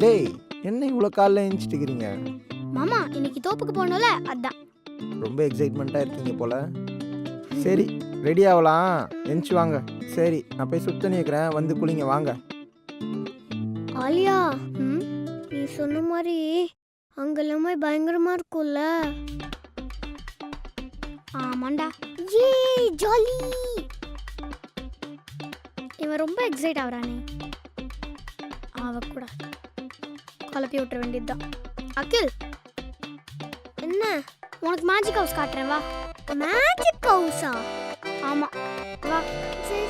டேய் என்ன இவ்வளோ காலைல எழுந்துட்டுக்கிறீங்க மாமா இன்னைக்கு தோப்புக்கு போனோம்ல அதான். ரொம்ப எக்ஸைட்மெண்ட்டாக இருக்கீங்க போல. சரி ரெடி ஆகலாம் எந்திச்சு வாங்க. சரி நான் போய் சுத்த நிற்கிறேன் வந்து குளிங்க வாங்க. ஆலியா நீ சொன்ன மாதிரி அங்க எல்லாமே பயங்கரமா இருக்கும்ல. ஆமாண்டா. ஏ ஜாலி! இவன் ரொம்ப எக்ஸைட் ஆகுறானே. அவ கூட. கலப்பி விட்டுற வேண்டியதுதான். அகில்! என்ன? உனக்கு மேஜிக் ஹவுஸ் காட்டுறேன் வா. மேஜிக் ஹவுஸா ஆமா. வா. சரி.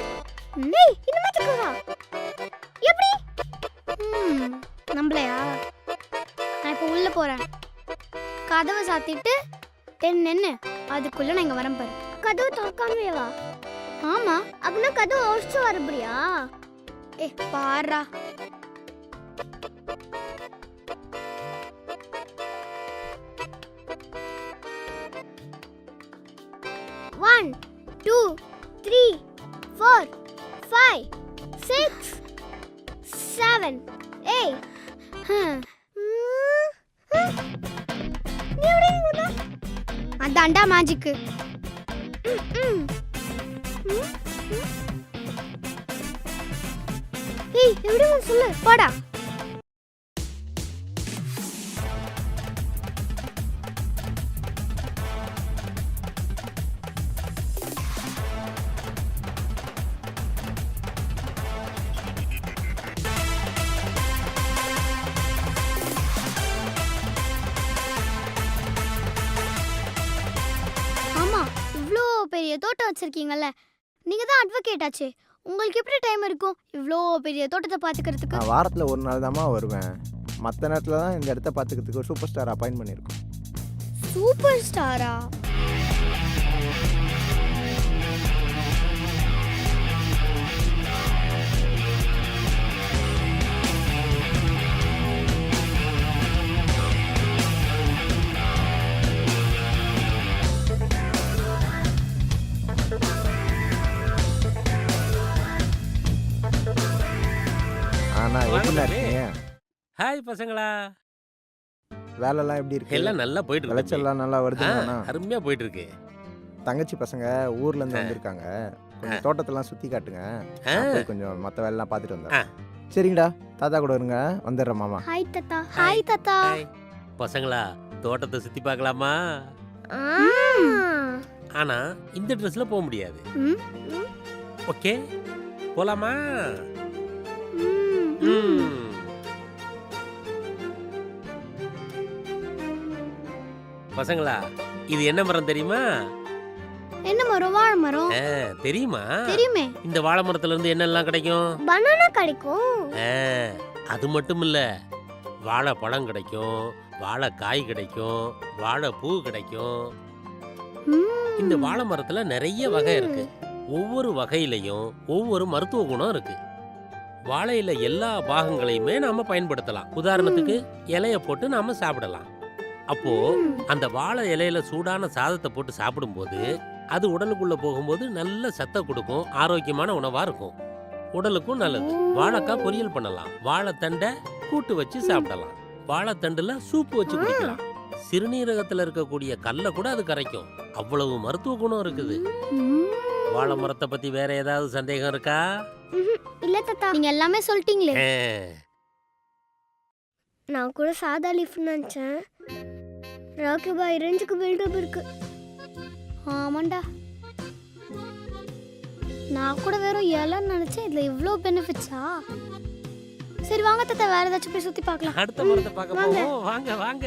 நெய் இந்த மேஜிக் ஹவுஸா எப்படி? நம்பலையா? நான் இப்போ உள்ள போறேன். கதவை சாத்திட்டு தென் நின்று அதுக்குள்ளே நான் இங்க வரேன் பாரு. கதவு திறக்காமவே வா. ஆமா. அப்படின்னா கதவு உடச்சு வரப்படியா ஏ பாரா. One two three four five six seven eight அதாண்டா magic ஏய் எப்படி சொல்லு? போடா. பெரிய தோட்டம் வச்சிருக்கீங்கல்ல? நீங்க தான் அட்வொகேட் ஆச்சே. உங்களுக்கு எப்படி டைம் இருக்கும் இவ்வளோ பெரிய தோட்டத்தை பாத்துக்கிறதுக்கு? நான் வாரத்தில் ஒரு நாள் தாம்மா வருவேன். மற்ற நேரத்தில் தான் இந்த இடத்த பார்த்துக்கிறதுக்கு ஒரு சூப்பர் ஸ்டார் அப்பாயின்ட் பண்ணியிருக்கோம். சூப்பர் ஸ்டாரா ஆனால் எப்படி வாங்க இருக்கீங்க? ஹாய் பசங்களா. வேலைலாம் எப்படி இருக்கு? எல்லாம் நல்லா போயிட்டு இருக்கு. விளைச்சல்லாம் நல்லா வருதுண்ணா அருமையா போயிட்டு இருக்கு. தங்கச்சி பசங்க ஊர்ல இருந்து வந்திருக்காங்க. கொஞ்சம் தோட்டத்தெல்லாம் சுத்தி காட்டுங்க. போய் கொஞ்சம் மற்ற வேலைலாம் பார்த்துட்டு ஆ. வந்தேன் சரிங்கடா தாத்தா கூட இருங்க. வந்துடுறேன் மாமா. ஹாய் தத்தா. ஹாய் தாத்தா. பசங்களா தோட்டத்தை சுத்தி பார்க்கலாமா? ஆனா இந்த ட்ரெஸ்ல போக முடியாது. ஓகே போலாமா. பசங்களா இது என்ன மரம் தெரியுமா? என்ன மரம்? வாழை மரம். தெரியுமா? தெரியுமே. இந்த வாழை மரத்துல இருந்து என்னெல்லாம் கிடைக்கும்? பனானா கிடைக்கும். அது மட்டும் இல்ல வாழைப்பழம் கிடைக்கும் வாழைக்காய் கிடைக்கும் வாழைப்பூ கிடைக்கும். இந்த வாழை மரத்துல நிறைய வகை இருக்கு. ஒவ்வொரு வகையிலையும் ஒவ்வொரு மருத்துவ குணம் இருக்கு. வாழையில எல்லா பாகங்களையுமே நாம பயன்படுத்தலாம். உதாரணத்துக்கு இலைய போட்டு நாம சாப்பிடலாம். அப்போ. அந்த வாழை இலையில சூடான சாதத்தை போட்டு சாப்பிடும்போது அது உடலுக்குள்ள போகும்போது நல்ல சத்தை கொடுக்கும் ஆரோக்கியமான உணவா இருக்கும். உடலுக்கும் நல்லது. வாழைக்காய் பொரியல் பண்ணலாம். வாழைத்தண்டை கூட்டு வச்சு சாப்பிடலாம். வாழைத்தண்டுல சூப்பு வச்சு குடிக்கலாம். சிறுநீரகத்துல இருக்கக்கூடிய கல்லை கூட அது கரைக்கும். அவ்வளவு மருத்துவ குணம் இருக்குது. வாழை மரத்தை பத்தி வேற ஏதாவது சந்தேகம் இருக்கா? இல்ல தத்தா நீங்க எல்லாமே சொல்லிட்டீங்களே. ஆ, நான் கூட சாதா லீஃப் நினைச்சேன். ராக்கி பாய் ரேஞ்சுக்கு பில்டப் இருக்கு. ஆமாண்டா. நான் கூட வெறும் இலைன்னு நினைச்சேன். இதுல இவ்ளோ பெனிஃபிட்ஸா சரி வாங்க தாத்தா வேற ஏதாச்சும் போய் சுத்தி பார்க்கலாம். அடுத்த மரத்தை பார்க்க. போவோம். வாங்க வாங்க.